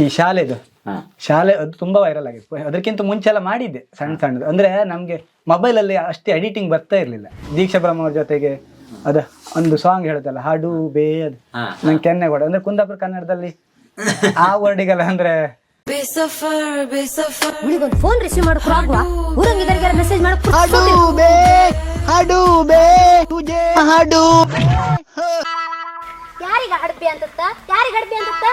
ಈ ಶಾಲೆದು. ಶಾಲೆ ಅದು ತುಂಬಾ ವೈರಲ್ ಆಗಿತ್ತು. ಅದಕ್ಕಿಂತ ಮುಂಚೆ ಎಲ್ಲ ಮಾಡಿದ್ದೆ ಸಣ್ಣ ಸಣ್ಣದು. ಅಂದ್ರೆ ನಮ್ಗೆ ಮೊಬೈಲ್ ಅಲ್ಲಿ ಅಷ್ಟೇ ಎಡಿಟಿಂಗ್ ಬರ್ತಾ ಇರ್ಲಿಲ್ಲ. ದೀಕ್ಷಾ ಬ್ರಹ್ಮ ಅವ್ರ ಜೊತೆಗೆ ಅದ ಒಂದು ಸಾಂಗ್ ಹೇಳುತ್ತಲ್ಲ ಹಾಡು ಬೇ ಅದು. ನಂಗೆ ಕೆನ್ನೆ ಕೊಡ. ಅಂದ್ರೆ ಕುಂದಾಪುರ ಕನ್ನಡದಲ್ಲಿ ಆ ವರ್ಡಿಗೆಲ್ಲ ಅಂದ್ರೆ ಫೋನ್ ರಿಸೀವ್ ಮಾಡ್ಕೊಂಡು ಊರಂಗಿದರಿಗೆಲ್ಲ ಮೆಸೇಜ್ ಮಾಡ್ಕೊಂಡು ಯಾರಿಗ ಹಡಪಿ ಅಂತ ಯಾರಿಗ ಹಡಪಿ ಅಂತತ್ತ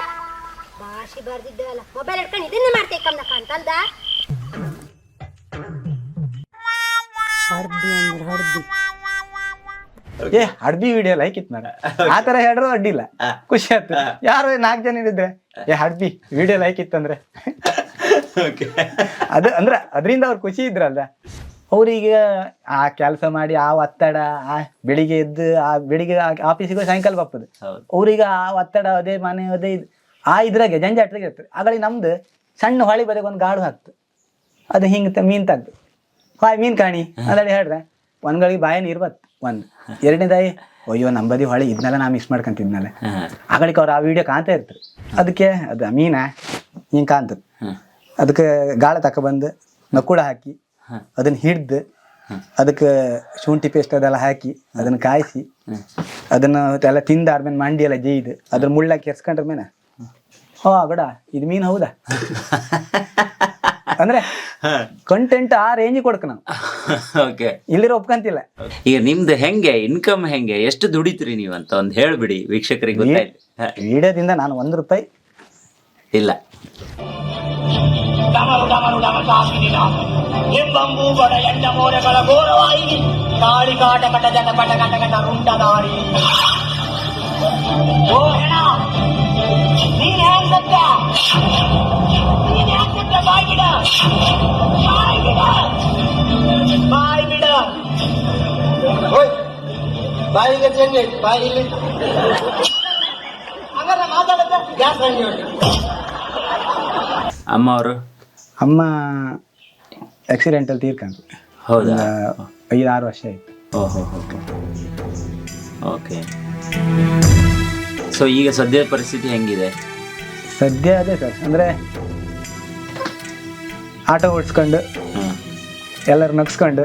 ಭಾಷೆ ಬರ್ದಿದ್ದೇವಲ್ಲ ಮೊಬೈಲ್ ಇಟ್ಕೊಂಡು ಇದನ್ನೇ ಮಾಡ್ತೇವೆ ಕಮ್ಮ ಅಂದ್ರೆ ಹಡ್ಬಿ ಏ ಅಡ್ಬಿ ವಿಡಿಯೋ ಲೈಕ್ ಇತ್ತು ನಾನು ಆ ತರ ಹೇಳ್ರು ಅಡ್ಡಿಲ್ಲ. ಖುಷಿ ಆಯ್ತು. ಯಾರು ನಾಲ್ಕು ಜನ ಇದ್ರೆ ಏ ಅಡ್ಬಿ ವಿಡಿಯೋ ಲೈಕ್ ಇತ್ತಂದ್ರೆ ಅದು ಅಂದ್ರ ಅದರಿಂದ ಅವ್ರು ಖುಷಿ ಇದ್ರಲ್ಲ ಅವ್ರಿಗೆ ಆ ಕೆಲಸ ಮಾಡಿ ಆ ಒತ್ತಡ ಆ ಬೆಳಿಗ್ಗೆ ಎದ್ದು ಆ ಬೆಳಿಗ್ಗೆ ಆಫೀಸಿಗೆ ಸಾಯಂಕಾಲ ಬಪ್ಪದು ಹೌದು. ಅವ್ರಿಗೆ ಆ ಒತ್ತಡ ಅದೇ ಮನೆ ಅದೇ ಇದು. ಆ ಇದ್ರಾಗೆ ಜಂಜಾಟ್ರಿಗೆ ಇರ್ತದೆ. ಆಗಳಿಗೆ ನಮ್ದು ಸಣ್ಣ ಹೊಳಿ ಬದಿಗೆ ಒಂದು ಗಾಡು ಹಾಕ್ತು. ಅದು ಹಿಂಗೆ ಮೀನ್ ತೆಗ್ದು. ಹಾಯ್ ಮೀನ್ ಕಾಣಿ. ಅದರಲ್ಲಿ ಹೇಳ್ರೆ ಒಂದ್ಗಳಿಗೆ ಬಾಯ ನೀರು ಬತ್ತು. ಒಂದು. ಎರಡನೇದಾಯಿ ಅಯ್ಯೋ ನಂಬದಿ ಹೊಳಿ ಇದನ್ನೆಲ್ಲ ನಾ ಮಿಸ್ ಮಾಡ್ಕೊಂತಿದ್ನಲ್ಲ ಆಗಳಿಕ ಆಗಳಿಗೆ ಅವ್ರು ಆ ವಿಡಿಯೋ ಕಾಣ್ತಾ ಇರ್ತಾರೆ. ಅದಕ್ಕೆ ಅದು ಮೀನ ಹಿಂಗೆ ಕಾಣ್ತದೆ. ಅದಕ್ಕೆ ಗಾಳ ತಕೊಬಂದು ನಕ್ಕೂಡ ಹಾಕಿ ಅದನ್ನ ಹಿಡ್ದು ಅದಕ್ಕೆ ಶುಂಠಿ ಪೇಸ್ಟ್ ಅದೆಲ್ಲ ಹಾಕಿ ಅದನ್ನ ಕಾಯಿಸಿ ಅದನ್ನ ಎಲ್ಲ ತಿಂದಾದ್ಮೇಲೆ ಮಂಡಿ ಎಲ್ಲ ಜೈದು ಅದ್ರ ಮುಳ್ಳಾಕಿ ಎರ್ಸ್ಕೊಂಡ್ರ ಮೇಲೆ ಹೋ ಗಡ ಇದು ಮೀನ್ ಹೌದಾ? ಅಂದ್ರೆ ಕಂಟೆಂಟ್ ಆ ರೇಂಜ್ ಕೊಡ್ಕ ನಾವು ಓಕೆ ಇಲ್ಲಿರೋ ಒಪ್ಕಂತಿಲ್ಲ. ಈಗ ನಿಮ್ದು ಹೆಂಗೆ ಇನ್ಕಮ್ ಹೆಂಗೆ ಎಷ್ಟು ದುಡಿತೀರಿ ನೀವು ಅಂತ ಒಂದು ಹೇಳ್ಬಿಡಿ ವೀಕ್ಷಕರಿಗೆ ಗೊತ್ತಾಯ್ತು. ವಿಡಿಯೋದಿಂದ ನಾನು ಒಂದು ರೂಪಾಯಿ ಇಲ್ಲ. ಡಮರು ಡಮರು ಡಮಕಾಸುದಿನ ಎಂಬಂಬು ಬಡ ಎಂಡ ಮೋರೆಗಳ ಘೋರವಾಯಿನಿ ಕಾಳಿ ಕಾಟ ಕಟ ಜಟ ಪಟ ಕಟ ಓ ಹೆಣ ಸತ್ತ ನೀನ್ ಸತ್ತ ಬಾಯ್ ಬಿಡ. ಬಾಯ್ ಬಿಡ. ಬಾಯ್ ಬಿಡ. ಓಯ್ ಬಾಯಿಗೆ ಚೆಂಡೆ. ಬಾಯಿ ಇಲ್ಲಿ. ಹಂಗಾರೆ ಮಾತಾಡತ್ತ ಗ್ಯಾಸ್ ಹಂಗೆ ಅಮ್ಮ ಅವರು? ಅಮ್ಮ ಆಕ್ಸಿಡೆಂಟಲ್ಲಿ ತೀರ್ಕೊಂಡ್ರು ಹೌದಾ? ಐದಾರು ವರ್ಷ ಆಯ್ತು. ಓಹೋ ಓಕೆ ಸೊ ಈಗ ಸದ್ಯದ ಪರಿಸ್ಥಿತಿ ಹೆಂಗಿದೆ? ಸದ್ಯ ಅದೇ ಸರ್. ಅಂದ್ರೆ ಆಟೋ ಓಡಿಸ್ಕೊಂಡು. ಎಲ್ಲರೂ ನಗ್ಸ್ಕೊಂಡು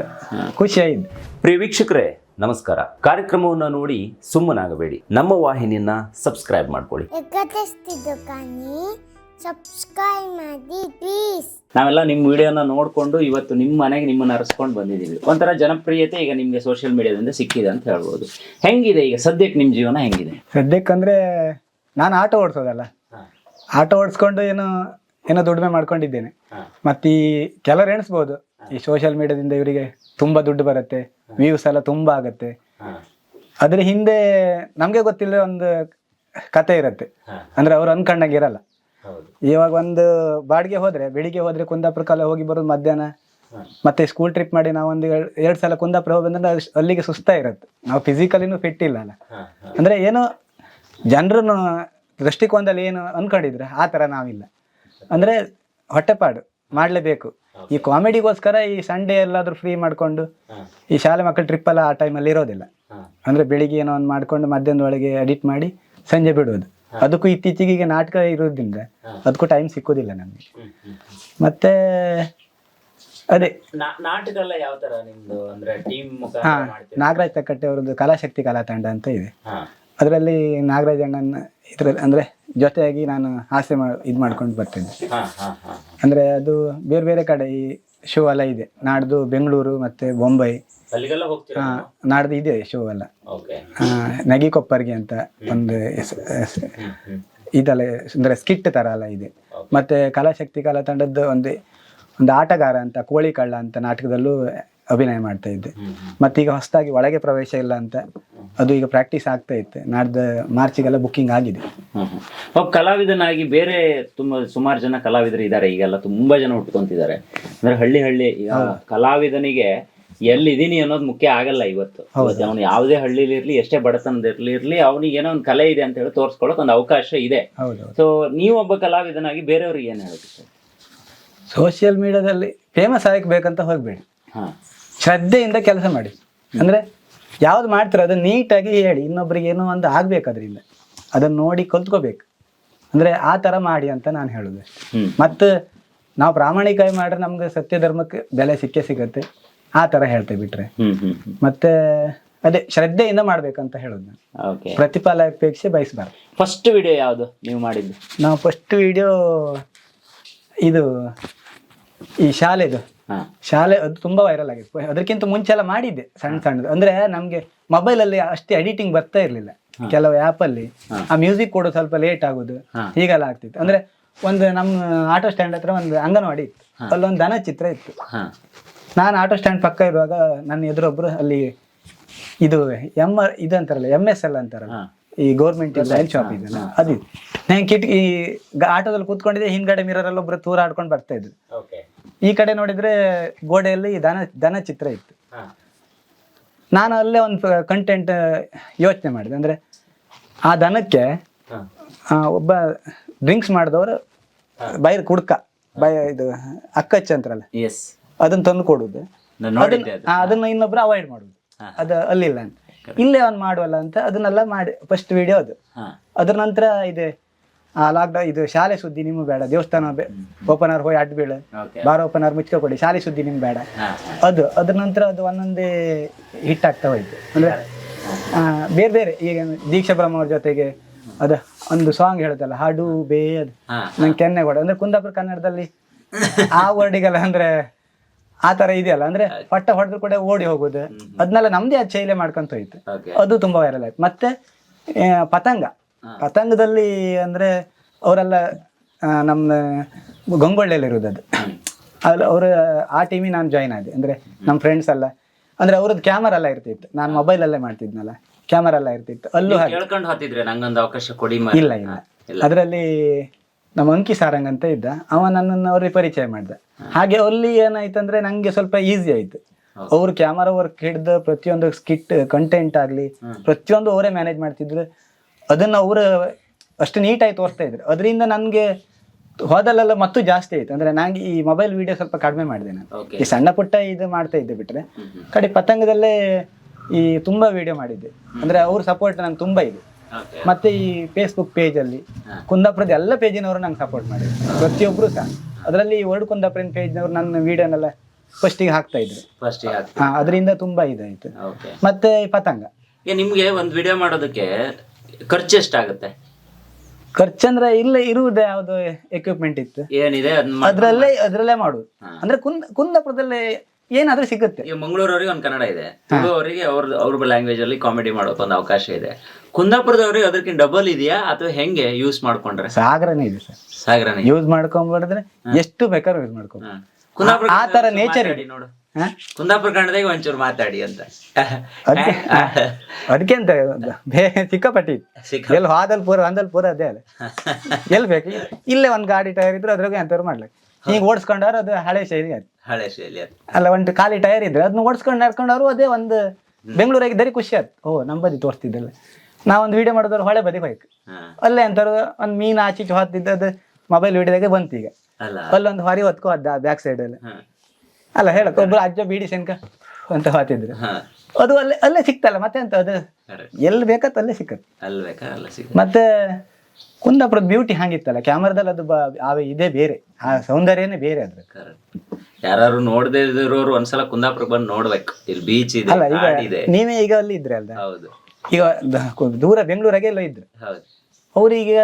ಖುಷಿ ಆಯ್ತು ಪ್ರಿಯ ವೀಕ್ಷಕರೇ ನಮಸ್ಕಾರ. ಕಾರ್ಯಕ್ರಮವನ್ನು ನೋಡಿ ಸುಮ್ಮನಾಗಬೇಡಿ. ನಮ್ಮ ವಾಹಿನಿಯನ್ನ ಸಬ್ಸ್ಕ್ರೈಬ್ ಮಾಡ್ಕೊಳ್ಳಿ. ಸಬ್ಸ್ಕ್ರೈಬ್ ಮಾಡಿ ಪ್ಲೀಸ್ ನಾವೆಲ್ಲ ನಿಮ್ಮ ವಿಡಿಯೋನ ನೋಡಿಕೊಂಡು ಇವತ್ತು ನಿಮ್ಮ ಮನೆಗೆ ನಿಮ್ಮನ್ನ ಅರಸ್ಕೊಂಡು ಬಂದಿದ್ದೀವಿ. ಒಂಥರ ಜನಪ್ರಿಯತೆ ಈಗ ನಿಮಗೆ ಸೋಷಿಯಲ್ ಮೀಡಿಯಾದಿಂದ ಸಿಕ್ಕಿದೆ ಅಂತ ಹೇಳ್ಬೋದು. ಹೆಂಗಿದೆ ಈಗ? ಸದ್ಯಕ್ಕೆ ನಿಮ್ಮ ಜೀವನ ಹೆಂಗಿದೆ? ಸದ್ಯಕ್ಕಂದ್ರೆ ನಾನು ಆಟೋ ಓಡಿಸೋದಲ್ಲ. ಆಟೋ ಓಡಿಸ್ಕೊಂಡು ಏನೋ ಏನೋ ದುಡಿಮೆ ಮಾಡ್ಕೊಂಡಿದ್ದೇನೆ. ಮತ್ತೆ ಈ ಕೆಲವರು ಎಣಿಸ್ಬೋದು. ಈ ಸೋಷಿಯಲ್ ಮೀಡಿಯಾದಿಂದ ಇವರಿಗೆ ತುಂಬಾ ದುಡ್ಡು ಬರುತ್ತೆ ವ್ಯೂಸ್ ಎಲ್ಲ ತುಂಬಾ ಆಗುತ್ತೆ. ಅದ್ರ ಹಿಂದೆ ನಮಗೆ ಗೊತ್ತಿಲ್ಲ ಒಂದು ಕತೆ ಇರುತ್ತೆ. ಅಂದ್ರೆ ಅವ್ರು ಅನ್ಕೊಂಡಂಗೆ ಇರಲ್ಲ. ಇವಾಗ ಒಂದು ಬಾಡಿಗೆ ಹೋದ್ರೆ ಬೆಳಿಗ್ಗೆ ಹೋದ್ರೆ ಕುಂದಾಪುರ ಕಾಲ ಹೋಗಿ ಬರೋದು ಮಧ್ಯಾಹ್ನ. ಮತ್ತೆ ಸ್ಕೂಲ್ ಟ್ರಿಪ್ ಮಾಡಿ ನಾವು ಒಂದು ಎರಡು ಸಲ ಕುಂದಾಪುರ ಹೋಗಿ ಬಂದ್ರೆ ಅಲ್ಲಿಗೆ ಸುಸ್ತಾ ಇರುತ್ತೆ ನಾವು ಫಿಸಿಕಲಿನೂ ಫಿಟ್ ಇಲ್ಲ ಅಲ್ಲ ಅಂದ್ರೆ ಏನೋ ಜನರನ್ನು ದೃಷ್ಟಿಕೋನದಲ್ಲಿ ಏನು ಅನ್ಕೊಂಡಿದ್ರೆ ಆ ಥರ ನಾವಿಲ್ಲ. ಅಂದ್ರೆ ಹೊಟ್ಟೆಪಾಡು ಮಾಡಲೇಬೇಕು. ಈ ಕಾಮಿಡಿಗೋಸ್ಕರ ಈ ಸಂಡೇ ಎಲ್ಲಾದ್ರೂ ಫ್ರೀ ಮಾಡ್ಕೊಂಡು ಈ ಶಾಲೆ ಮಕ್ಕಳ ಟ್ರಿಪ್ ಎಲ್ಲ ಆ ಟೈಮಲ್ಲಿ ಇರೋದಿಲ್ಲ. ಅಂದ್ರೆ ಬೆಳಿಗ್ಗೆ ಏನೋ ಒಂದು ಮಾಡ್ಕೊಂಡು ಮಧ್ಯಾಹ್ನದೊಳಗೆ ಎಡಿಟ್ ಮಾಡಿ ಸಂಜೆ ಬಿಡೋದು ಅದಕ್ಕೂ ಇತ್ತೀಚೆಗೆ ಈಗ ನಾಟಕ ಇರೋದ್ರಿಂದ ಅದಕ್ಕೂ ಟೈಮ್ ಸಿಕ್ಕೋದಿಲ್ಲ ನಮಗೆ. ಮತ್ತೆ ಅದೇ. ನಾಟಕ ಎಲ್ಲ ಯಾವ ತರ ನಿಮ್ದು? ಅಂದ್ರೆ ಟೀಮ್ ಹಾ ನಾಗರಾಜ್ ತಕ್ಕಟ್ಟೆ ಅವರದ್ದು ಕಲಾಶಕ್ತಿ ಕಲಾ ತಂಡ ಅಂತ ಇದೆ. ಅದರಲ್ಲಿ ನಾಗರಾಜ್ ಅಣ್ಣನ ಇದ್ರಲ್ಲಿ ಅಂದ್ರೆ ಜೊತೆಯಾಗಿ ನಾನು ಹಾಸ್ಯ ಮಾ ಇದು ಮಾಡ್ಕೊಂಡು ಬರ್ತೇನೆ. ಅಂದ್ರೆ ಅದು ಬೇರೆ ಬೇರೆ ಕಡೆ ಈ ಶೋ ಎಲ್ಲ ಇದೆ. ನಾಡ್ದು ಬೆಂಗಳೂರು ಮತ್ತೆ ಬೊಂಬೈ. ಅಲ್ಲಿಗೆಲ್ಲ ಹೋಗ್ತೀರಾ ಆ, ನಾಡ್ದು ಇದೆ ಶೋ ಎಲ್ಲ. ಓಕೆ ಆ, ನಗಿ ಕೊಪ್ಪರ್ಗೆ ಅಂತ ಒಂದು ಹೆಸ್- ಹೆಸ್- ಇದೆಲ್ಲ ಅಂದ್ರೆ ಸ್ಕಿಟ್ ತರ ಎಲ್ಲ ಇದೆ. ಮತ್ತೆ ಕಲಾಶಕ್ತಿ ಕಲಾ ತಂಡದ್ದು ಒಂದು ಒಂದು ಆಟಗಾರ ಅಂತ ಕೋಳಿ ಕಳ್ಳ ಅಂತ ನಾಟಕದಲ್ಲೂ ಅಭಿನಯ ಮಾಡ್ತಾ ಇದ್ದೆ. ಮತ್ತೀಗ ಹೊಸದಾಗಿ ಒಳಗೆ ಪ್ರವೇಶ ಇಲ್ಲ ಅಂತ ಅದು ಈಗ ಪ್ರಾಕ್ಟೀಸ್ ಆಗ್ತಾ ಇತ್ತು. ನಾಡ್ದು ಮಾರ್ಚಿಗೆಲ್ಲ ಬುಕ್ಕಿಂಗ್ ಆಗಿದೆ. ಒಬ್ಬ ಕಲಾವಿದನಾಗಿ ಬೇರೆ ತುಂಬಾ ಸುಮಾರು ಜನ ಕಲಾವಿದರು ಇದ್ದಾರೆ ಈಗೆಲ್ಲ ತುಂಬಾ ಜನ ಉಟ್ಕೊಂತಿದ್ದಾರೆ. ಅಂದ್ರೆ ಹಳ್ಳಿ ಹಳ್ಳಿ ಕಲಾವಿದನಿಗೆ ಎಲ್ಲಿದ್ದೀನಿ ಅನ್ನೋದು ಮುಖ್ಯ ಆಗಲ್ಲ ಇವತ್ತು. ಅವನು ಯಾವುದೇ ಹಳ್ಳಿಲಿ ಇರ್ಲಿ ಎಷ್ಟೇ ಬಡತನದಲ್ಲಿ ಇರ್ಲಿ ಅವನಿಗೆ ಏನೋ ಒಂದು ಕಲೆ ಇದೆ ಅಂತ ಹೇಳಿ ತೋರ್ಸ್ಕೊಳಕ್ ಒಂದು ಅವಕಾಶ ಇದೆ. ಸೊ ನೀವೊಬ್ಬ ಕಲಾವಿದನಾಗಿ ಬೇರೆಯವ್ರಿಗೆ ಏನ್ ಹೇಳೋದು ಸೋಷಿಯಲ್ ಮೀಡಿಯಾದಲ್ಲಿ ಫೇಮಸ್ ಆಗಬೇಕಂತ ಹೋಗ್ಬೇಡಿ. ಹಾ. ಶ್ರದ್ಧೆಯಿಂದ ಕೆಲಸ ಮಾಡಿ. ಅಂದ್ರೆ ಯಾವ್ದು ಮಾಡ್ತೀರೋ ಅದನ್ನ ನೀಟಾಗಿ ಹೇಳಿ ಇನ್ನೊಬ್ರಿಗೆ ಏನೋ ಒಂದು ಆಗ್ಬೇಕು ಅದರಿಂದ ಅದನ್ನ ನೋಡಿ ಕಲ್ತ್ಕೋಬೇಕು. ಅಂದ್ರೆ ಆ ತರ ಮಾಡಿ ಅಂತ ನಾನು ಹೇಳುದು. ಮತ್ತ ನಾವು ಪ್ರಾಮಾಣಿಕವಾಗಿ ಮಾಡ್ರೆ ನಮ್ಗೆ ಸತ್ಯ ಧರ್ಮಕ್ಕೆ ಬೆಲೆ ಸಿಕ್ಕೇ ಸಿಗತ್ತೆ. ಆ ತರ ಹೇಳ್ತೇವೆ ಬಿಟ್ರೆ. ಮತ್ತೆ ಅದೇ ಶ್ರದ್ಧೆಯಿಂದ ಮಾಡ್ಬೇಕಂತ ಹೇಳುದು ನಾನು. ಓಕೆ ಪ್ರತಿಫಲಾಪೇಕ್ಷೆ ಬಯಸಬಾರ್ದು. ಫಸ್ಟ್ ವಿಡಿಯೋ ಯಾವುದು ನೀವು ಮಾಡಿದ್ದು? ನಾವು ಫಸ್ಟ್ ವಿಡಿಯೋ ಇದು ಈ ಶಾಲೆದು. ಶಾಲೆ ಅದು ತುಂಬಾ ವೈರಲ್ ಆಗಿತ್ತು ಅದಕ್ಕಿಂತ ಮುಂಚೆ ಎಲ್ಲ ಮಾಡಿದ್ದೆ ಸಣ್ಣ ಸಣ್ಣದು. ಅಂದ್ರೆ ನಮ್ಗೆ ಮೊಬೈಲ್ ಅಲ್ಲಿ ಅಷ್ಟೇ ಎಡಿಟಿಂಗ್ ಬರ್ತಾ ಇರ್ಲಿಲ್ಲ. ಕೆಲವು ಆ್ಯಪ್ ಅಲ್ಲಿ. ಆ ಮ್ಯೂಸಿಕ್ ಕೊಡೋದು ಸ್ವಲ್ಪ ಲೇಟ್ ಆಗೋದು. ಹೀಗೆಲ್ಲ ಆಗ್ತಿತ್ತು. ಅಂದ್ರೆ ಒಂದು ನಮ್ಮ ಆಟೋ ಸ್ಟ್ಯಾಂಡ್ ಹತ್ರ ಒಂದು ಅಂಗನವಾಡಿ ಇತ್ತು. ಅಲ್ಲೊಂದು ದನ ಚಿತ್ರ ಇತ್ತು. ನಾನು ಆಟೋ ಸ್ಟ್ಯಾಂಡ್ ಪಕ್ಕ ಇರುವಾಗ ನನ್ನ ಎದುರೊಬ್ರು ಅಲ್ಲಿ ಇದು ಎಂ ಇದು ಅಂತಾರಲ್ಲ ಎಂ ಎಸ್ ಎಲ್ ಅಂತಾರಲ್ಲ. ಈ ಗೌರ್ಮೆಂಟ್ ಲೈನ್ ಶಾಪ್ ಇದೆ ಅದು. ನಾನು ಕಿಟಕಿ ಈ ಆಟೋದಲ್ಲಿ ಕೂತ್ಕೊಂಡಿದ್ದೆ ಹಿಂದ್ಗಡೆ ಮಿರರ್ ಅಲ್ಲಿ ಒಬ್ರು ತೂರ ಆಡ್ಕೊಂಡು ಬರ್ತಾ ಇದ್ರು. ಈ ಕಡೆ ನೋಡಿದ್ರೆ ಗೋಡೆಯಲ್ಲಿ ದನ ದನ ಚಿತ್ರ ಇತ್ತು. ನಾನು ಅಲ್ಲೇ ಒಂದು ಕಂಟೆಂಟ್ ಯೋಚನೆ ಮಾಡಿದೆ. ಅಂದ್ರೆ ಆ ದನಕ್ಕೆ ಆ, ಒಬ್ಬ ಡ್ರಿಂಕ್ಸ್ ಮಾಡಿದವರು ಬೈರ್ ಕುಡ್ಕ ಬೈ ಇದು ಅಕ್ಕಚ್ಚ ಅಂತಾರಲ್ಲ. ಎಸ್ ಅದನ್ನ ತಂದು ಕೊಡುದು. ಅದನ್ನ ಇನ್ನೊಬ್ರು ಅವಾಯ್ಡ್ ಮಾಡುದು. ಅದು ಅಲ್ಲಿಲ್ಲ ಅಂತ. ಇಲ್ಲೇ ಅವ್ನು ಮಾಡುವಲ್ಲ ಅಂತ ಅದನ್ನೆಲ್ಲ ಮಾಡಿ ಫಸ್ಟ್ ವಿಡಿಯೋ ಅದು. ಅದ್ರ ನಂತರ ಇದೆ ಲಾಕ್ಡೌನ್ ಇದು ಶಾಲೆ ಸುದ್ದಿ ನಿಮ್ಗೆ ಬೇಡ ದೇವಸ್ಥಾನ ಓಪನ್ ಆರ್ ಹೋಗಿ ಅಡ್ಡ ಬೀಳು ಬಾರ್ ಓಪನ್ ಆರ್ ಮುಚ್ಕ ಕೊಡಿ ಶಾಲೆ ಸುದ್ದಿ ನಿಮ್ಗೆ ಬೇಡ. ಅದು ಅದ್ರ ನಂತರ ಅದು ಒಂದೊಂದೇ ಹಿಟ್ ಆಗ್ತಾ ಹೋಯ್ತು. ಅಂದ್ರೆ ಆ, ಬೇರೆ ಬೇರೆ ಈಗ ದೀಕ್ಷಾ ಬ್ರಹ್ಮ ಅವ್ರ ಜೊತೆಗೆ ಅದ ಒಂದು ಸಾಂಗ್ ಹೇಳುತ್ತಲ್ಲ ಹಾಡು ಬೇ ಅದು. ನಂಗೆ ಕೆನ್ನೆ ಕೊಡ. ಅಂದ್ರೆ ಕುಂದಾಪುರ ಕನ್ನಡದಲ್ಲಿ ಆ ವರ್ಡಿಗೆಲ್ಲ ಅಂದ್ರೆ ಆ ತರ ಇದೆಯಲ್ಲ ಅಂದ್ರೆ ಪಟ್ಟ ಹೊಡೆದ್ರು ಕೂಡ ಓಡಿ ಹೋಗುದು. ಅದನ್ನೆಲ್ಲ ನಮ್ದೇ ಆ ಶೈಲಿ ಮಾಡ್ಕೊಂತ ಹೋಯ್ತು. ಅದು ತುಂಬಾ ವೈರಲ್ ಆಯ್ತು. ಮತ್ತೆ ಪತಂಗ. ಪತಂಗದಲ್ಲಿ ಅಂದ್ರೆ ಅವರೆಲ್ಲ ನಮ್ಮ ಗಂಗೊಳ್ಳೆಯಲ್ಲಿರೋದದು ಅಲ್ಲಿ ಅವರು ಆ ಟೀಮಿಗೆ ನಾನು ಜಾಯ್ನ್ ಆದೆ. ಅಂದ್ರೆ ನಮ್ಮ ಫ್ರೆಂಡ್ಸ್ ಎಲ್ಲ. ಅಂದ್ರೆ ಅವ್ರದ್ದು ಕ್ಯಾಮರಾ ಎಲ್ಲ ಇರ್ತಿತ್ತು. ನಾನು ಮೊಬೈಲ್ ಅಲ್ಲೇ ಮಾಡ್ತಿದ್ನಲ್ಲ. ಕ್ಯಾಮರಾ ಎಲ್ಲ ಇರ್ತಿತ್ತು. ಅಲ್ಲೂ ನಂಗೊಂದು ಅವಕಾಶ ಕೊಡಿ ಇಲ್ಲ ಇಲ್ಲ. ಅದರಲ್ಲಿ ನಮ್ಮ ಅಂಕಿ ಸಾರಂಗ್ ಅಂತ ಇದ್ದ. ಅವ ನನ್ನನ್ನು ಅವ್ರಿಗೆ ಪರಿಚಯ ಮಾಡ್ದ. ಹಾಗೆ ಅಲ್ಲಿ ಏನಾಯ್ತಂದ್ರೆ ನಂಗೆ ಸ್ವಲ್ಪ ಈಸಿ ಆಯ್ತು. ಅವ್ರು ಕ್ಯಾಮರಾ ವರ್ಕ್ ಹಿಡ್ದು ಪ್ರತಿಯೊಂದು ಸ್ಕಿಟ್ ಕಂಟೆಂಟ್ ಆಗ್ಲಿ ಪ್ರತಿಯೊಂದು ಅವರೇ ಮ್ಯಾನೇಜ್ ಮಾಡ್ತಿದ್ರು. ಅದನ್ನ ಅವರು ಅಷ್ಟು ನೀಟಾಗಿ ತೋರಿಸ್ತಾ ಇದ್ರು. ಅದರಿಂದ ನನಗೆ ಹೋದಲ್ಲೆಲ್ಲ ಮತ್ತು ಜಾಸ್ತಿ ಆಯ್ತು. ಅಂದ್ರೆ ನಂಗೆ ಈ ಮೊಬೈಲ್ ವಿಡಿಯೋ ಸ್ವಲ್ಪ ಕಡಿಮೆ ಮಾಡಿದೆ ನಾನು. ಈ ಸಣ್ಣ ಪುಟ್ಟ ಇದು ಮಾಡ್ತಾ ಇದ್ದೆ ಬಿಟ್ರೆ. ಕಡೆ ಪತಂಗದಲ್ಲೇ ಈ ತುಂಬಾ ವಿಡಿಯೋ ಮಾಡಿದ್ದೆ. ಅಂದ್ರೆ ಅವ್ರ ಸಪೋರ್ಟ್ ನಂಗೆ ತುಂಬಾ ಇದೆ. ಮತ್ತೆ ಈ ಫೇಸ್ಬುಕ್ ಪೇಜ್ ಅಲ್ಲಿ ಕುಂದಾಪುರದ ಎಲ್ಲ ಪೇಜಿನವರು ನಂಗೆ ಸಪೋರ್ಟ್ ಮಾಡಿದ್ರು. ಪ್ರತಿಯೊಬ್ರು ಸಹ. ಅದರಲ್ಲಿ ವರ್ಡ್ ಕುಂದಾಪುರಿನ ಪೇಜ್ನವರು ನನ್ನ ವಿಡಿಯೋನೆಲ್ಲ ಫಸ್ಟಿಗೆ ಹಾಕ್ತಾ ಇದ್ರು. ಅದರಿಂದ ತುಂಬಾ ಇದಾಯ್ತು. ಮತ್ತೆ ಈ ಪತಂಗ ನಿಮ್ಗೆ ಒಂದು ವಿಡಿಯೋ ಮಾಡೋದಕ್ಕೆ ಖರ್ಚು ಎಷ್ಟಾಗುತ್ತೆ? ಖರ್ಚಂದ್ರೆ ಇಲ್ಲ ಇರುವುದು ಯಾವ್ದು ಎಕ್ವಿಪ್ಮೆಂಟ್ ಇತ್ತು. ಏನಿದೆ ಅದನ್ನ ಮಾಡ್- ಅದ್ರಲ್ಲೇ ಅದ್ರಲ್ಲೇ ಮಾಡುದು ಅಂದ್ರೆ ಕುಂದ ಕುಂದಾಪುರದಲ್ಲಿ ಏನಾದ್ರೂ ಸಿಗುತ್ತೆ. ಈಗ ಮಂಗಳೂರವರಿಗೆ ಒಂದು ಕನ್ನಡ ಇದೆ. ತುಳುವವರಿಗೆ ಅವ್ರ ಅವ್ರ ಲ್ಯಾಂಗ್ವೇಜ್ ಅಲ್ಲಿ ಕಾಮಿಡಿ ಮಾಡೋಕೆ ಒಂದು ಅವಕಾಶ ಇದೆ. ಕುಂದಾಪುರದವ್ರಿಗೆ ಅದಕ್ಕಿಂತ ಡಬಲ್ ಇದೆಯಾ? ಅಥವಾ ಹೆಂಗೆ ಯೂಸ್ ಮಾಡ್ಕೊಂಡ್ರೆ? ಸಾಗರನೇ ಇದೆ ಸರ್. ಸಾಗರನೇ. ಯೂಸ್ ಮಾಡ್ಕೊಂಡ್ಬಿಡಿದ್ರೆ ಎಷ್ಟು ಬೇಕಾದ್ರೂ ಯೂಸ್ ಮಾಡ್ಕೊಂಡು ಹಾ. ಕುಂದಾಪುರ ಆ ತರ ನೇಚರ್ ನೋಡಿ? ಕುಂದಾಪುರ ಕನ್ನಡದಾಗ ಒಂಚೂರು ಮಾತಾಡಿ ಅಂತ. ಅದಕ್ಕೆ ಅಂತ ಸಿಕ್ಕಾಪಟ್ಟಿ. ಸಿಕ್ಕ ಎಲ್ಲಿ ಹಾದಲ್ ಪೂರ ಪೂರ ಅದೇ ಅಲ್ಲ. ಎಲ್ಲಿ ಬೇಕು? ಇಲ್ಲೇ ಒಂದ್ ಗಾಡಿ ಟೈರ್ ಇದ್ರೆ ಅದ್ರಾಗ ಎಂತವ್ರು ಮಾಡ್ಲಿಕ್ಕೆ ಈಗ ಓಡಿಸ್ಕೊಂಡವ್ರು ಅದು ಹಳೆ ಶೈಲಿ ಅದು. ಹಳೆ ಶೈಲಿ ಅದು. ಅಲ್ಲ ಒಂದು ಖಾಲಿ ಟೈರ್ ಇದ್ರೆ ಅದನ್ನ ಓಡಿಸ್ಕೊಂಡು ನಡ್ಕೊಂಡವ್ರು ಅದೇ ಒಂದು ಬೆಂಗಳೂರಿಗೆ ದರಿ ಖುಷಿ ಆಯ್ತು ಓ ನಂಬದಿ ಬದಿ ತೋರಿಸ್ತಿದ್ದಲ್ಲ. ನಾವೊಂದು ವಿಡಿಯೋ ಮಾಡಿದವ್ರು ಹೊಳೆ ಬದಿ ಹೋಯ್ತು ಹಾ. ಅಲ್ಲೇ ಅಂತಾರು ಒಂದು ಮೀನು ಆಚೀಚೆ ಹೊತ್ತಿದ್ದದು ಮೊಬೈಲ್ ವಿಡಿಯೋದಾಗೆ ಬಂತು ಈಗ. ಅಲ್ಲ. ಅಲ್ಲೊಂದು ಹೊರಿ ಹೊತ್ಕೋ ಅದ ಬ್ಯಾಕ್ ಸೈಡ್ ಅಲ್ಲಿ. ಅಲ್ಲ ಹೇಳಕ್ ಒಬ್ರು ಅಜ್ಜ ಬಿಡಿ ಶಂಕ ಅಂತ ಹೊತ್ತಿದ್ರು ಹಾ. ಅದು ಅಲ್ಲೇ ಅಲ್ಲೇ ಸಿಕ್ತಲ್ಲ ಮತ್ತೆ ಅಂತ ಅದು. ಎಲ್ಲಿ ಬೇಕತ್ತ ಅಲ್ಲೇ ಸಿಕ್ಕತ್ತೆ ಅಲ್ಲ ಸಿಗ ಮತ್ತೆ ಕುಂದಾಪುರದ ಬ್ಯೂಟಿ ಹಂಗಿತ್ತಲ್ಲ ಕ್ಯಾಮರಾದಲ್ಲಿ ಅದು ಬ- ಆ ಇದೇ ಬೇರೆ ಆ ಸೌಂದರ್ಯನೇ ಬೇರೆ ಅದ್ರ ಯಾರು ನೋಡದೇ ಇರೋರು ಒಂದ್ಸಲ ಕುಂದಾಪುರ ಬಂದು ನೋಡ್ಬೇಕು. ಇಲ್ಲಿ ಬೀಚ್ ಇದೆ ಅಲ್ಲ ಈಗ ನೀವೇ ಈಗ ಅಲ್ಲಿ ಇದ್ರೆ ಅಲ್ದ? ಹೌದು. ಈಗ ದ- ಕು- ದೂರ ಬೆಂಗಳೂರಾಗೆ ಎಲ್ಲ ಇದ್ರು. ಹೌದು. ಅವ್ರಿಗೆ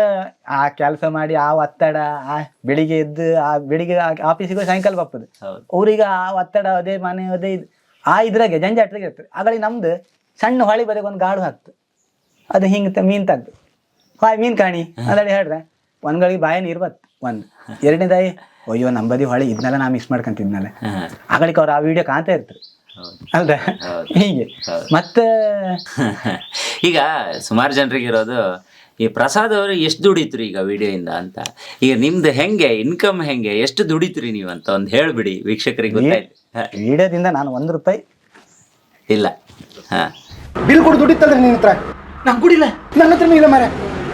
ಆ ಕೆಲಸ ಮಾಡಿ ಆ ಒತ್ತಡ ಆ ಬೆಳಿಗ್ಗೆ ಎದ್ದು ಆ ಬೆಳಿಗ್ಗೆ ಆಫೀಸಿಗೆ ಸಾಯಂಕಾಲ ಬಪ್ಪದು ಅವ್ರಿಗೆ ಆ ಒತ್ತಡ ಅದೇ ಮನೆ ಅದೇ ಇದು ಆ ಇದ್ರಾಗೆ ಜಂಜಾಟ್ರಿಗೆ ಇರ್ತದೆ. ಆಗಳಿಗೆ ನಮ್ದು ಸಣ್ಣ ಹೊಳಿ ಬರೆಗೆ ಒಂದು ಗಾಡು ಹಾಕ್ತು ಅದು ಹಿಂಗೆ ಮೀನ್ ತೆಗ್ದು. ಹಾಯ್ ಮೀನ್ ಕಾಣಿ. ಅದರಲ್ಲಿ ಹೇಳ್ರೆ ಒಂದ್ಗಳಿಗೆ ಬಾಯ ನೀರು ಬತ್ತು ಒಂದು. ಎರಡನೇದಾಯಿ ಅಯ್ಯೋ ನಂಬದಿ ಬದಿ ಹೊಳಿ ಇದನ್ನೆಲ್ಲ ನಾ ಮಿಸ್ ಮಾಡ್ಕೊಂತಿದ್ನಲ್ಲ. ಆಗಳಿಕ ಅವ್ರು ಆ ವಿಡಿಯೋ ಕಾಣ್ತಾ ಇರ್ತಾರೆ. ಅಲ್ದ? ಹೀಗೆ. ಮತ್ತೆ ಈಗ ಸುಮಾರು ಜನರಿಗೆ ಇರೋದು ಈ ಪ್ರಸಾದ್ ಅವರು ಎಷ್ಟು ದುಡಿತ್ರಿ ಈಗ ವಿಡಿಯೋಯಿಂದ ಅಂತ? ಈಗ ನಿಮ್ದು ಹೆಂಗೆ ಇನ್ಕಮ್ ಹೆಂಗೆ ಎಷ್ಟು ದುಡಿತ್ರಿ ನೀವು ಅಂತ ಒಂದು ಹೇಳ್ಬಿಡಿ ವೀಕ್ಷಕರಿಗೆ ಗೊತ್ತಾಯ್ತು. ಹ, ವಿಡಿಯೋದಿಂದ ನಾನು ಒಂದು ರೂಪಾಯಿ ಇಲ್ಲ. ಹಾ. ಬಿಲ್ ಕೊಡು ದುಡಿತಂದ್ರೆ ನಿನ್ನ ಹತ್ರ. ನಾನು ಕುಡಿಲ್ಲ. ನನ್ನ ಹತ್ರ ಇಲ್ಲ ಮಾರೆ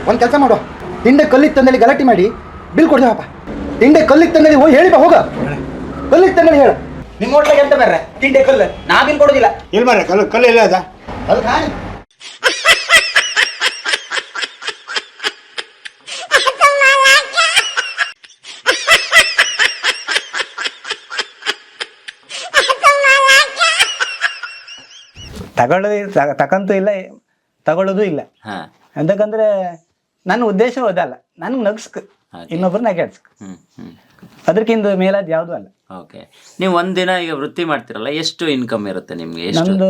ಒಂದು ಕೆಲಸ ಮಾಡು. ಹಿಂದೆ ಕಲ್ಲಿಗೆ ತಂದಲ್ಲಿ ಗಲಾಟೆ ಮಾಡಿ ಬಿಲ್ ಕೊಡ್ದೇವಪ್ಪ ತಿಂಡೆ ಕಲ್ಲಿಗೆ ತಂದಲ್ಲಿ ಹೋಗಿ ಹೇಳಿ ಬಾ ಹೋಗ. ಕಲ್ಲಿಗೆ ತಂದಲ್ಲಿ ಹೇಳು. ನಿಮ್ಮ ಹೋಟ್ಲಾಗ ಎಂತ ಬರ್ರೆ ತಿಂಡೆ ಕಲ್ಲು. ನಾ ಬಿಲ್ ಕೊಡೋದಿಲ್ಲ. ಇಲ್ಲಿ ಮಾರೆ ಕಲ್ಲು ಕಲ್ಲು ಇಲ್ಲ ಅದ? ಅದು ಹಾಂ ಅದು ತಗೊಳ್ಳೋದು ತಕಂತೂ ಇಲ್ಲ ತಗೊಳ್ಳೋದು ಇಲ್ಲ. ಎಂತಕ್ಕಂದ್ರೆ ನನ್ನ ಉದ್ದೇಶ ಅದಲ್ಲ. ನನ್ಗೆ ನಗ್ಸ್ಕ್ ಇನ್ನೊಬ್ರನ್ನ ಹ್ಮ್ ಅದಕ್ಕಿಂತ ಮೇಲಾದ್ ಯಾವ್ದು ಅಲ್ಲ. ಓಕೆ. ನೀವು ಒಂದಿನ ಈಗ ವೃತ್ತಿ ಮಾಡ್ತಿರಲ್ಲ ಎಷ್ಟು ಇನ್ಕಮ್ ಇರುತ್ತೆ ನಿಮ್ಗೆ? ಎಷ್ಟು ನಮ್ದು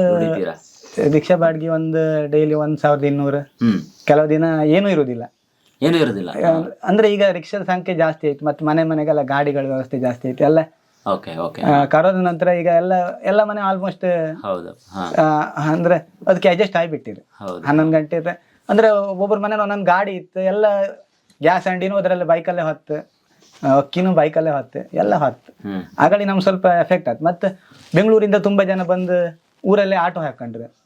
ರಿಕ್ಷಾ ಬಾಡಿಗೆ ಒಂದು ಡೈಲಿ ಒಂದ್ ಸಾವಿರದ ಇನ್ನೂರು. ಕೆಲವು ದಿನ ಏನೂ ಇರುವುದಿಲ್ಲ ಏನು ಇರೋದಿಲ್ಲ. ಅಂದ್ರೆ ಈಗ ರಿಕ್ಷಾದ ಸಂಖ್ಯೆ ಜಾಸ್ತಿ ಆಯ್ತು ಮತ್ತೆ ಮನೆ ಮನೆಗೆಲ್ಲ ಗಾಡಿಗಳ ವ್ಯವಸ್ಥೆ ಜಾಸ್ತಿ ಆಯ್ತು ಎಲ್ಲ ಕರೋನಾ ನಂತರ ಈಗ ಎಲ್ಲ ಎಲ್ಲ ಮನೆ ಆಲ್ಮೋಸ್ಟ್ ಹೌದು ಅಂದ್ರೆ ಅದಕ್ಕೆ ಅಡ್ಜಸ್ಟ್ ಆಗಿಬಿಟ್ಟಿದೆ. ಹನ್ನೊಂದು ಗಂಟೆ ಅಂದ್ರೆ ಒಬ್ಬರ ಮನೆ ಒಂದೊಂದು ಗಾಡಿ ಇತ್ತು ಎಲ್ಲ ಗ್ಯಾಸ್ ಅಂಡಿನೂ ಅದರಲ್ಲಿ ಬೈಕಲ್ಲೇ ಹೊತ್ತು ಅಕ್ಕಿನೂ ಬೈಕಲ್ಲೇ ಹೊತ್ತು ಎಲ್ಲ ಹೊತ್ತು. ಆಗಲಿ ನಮ್ಗೆ ಸ್ವಲ್ಪ ಎಫೆಕ್ಟ್ ಆಯ್ತು. ಮತ್ತೆ ಬೆಂಗಳೂರಿಂದ ತುಂಬಾ ಜನ ಬಂದು ಊರಲ್ಲೇ ಆಟೋ ಹಾಕೊಂಡ್ರೆ.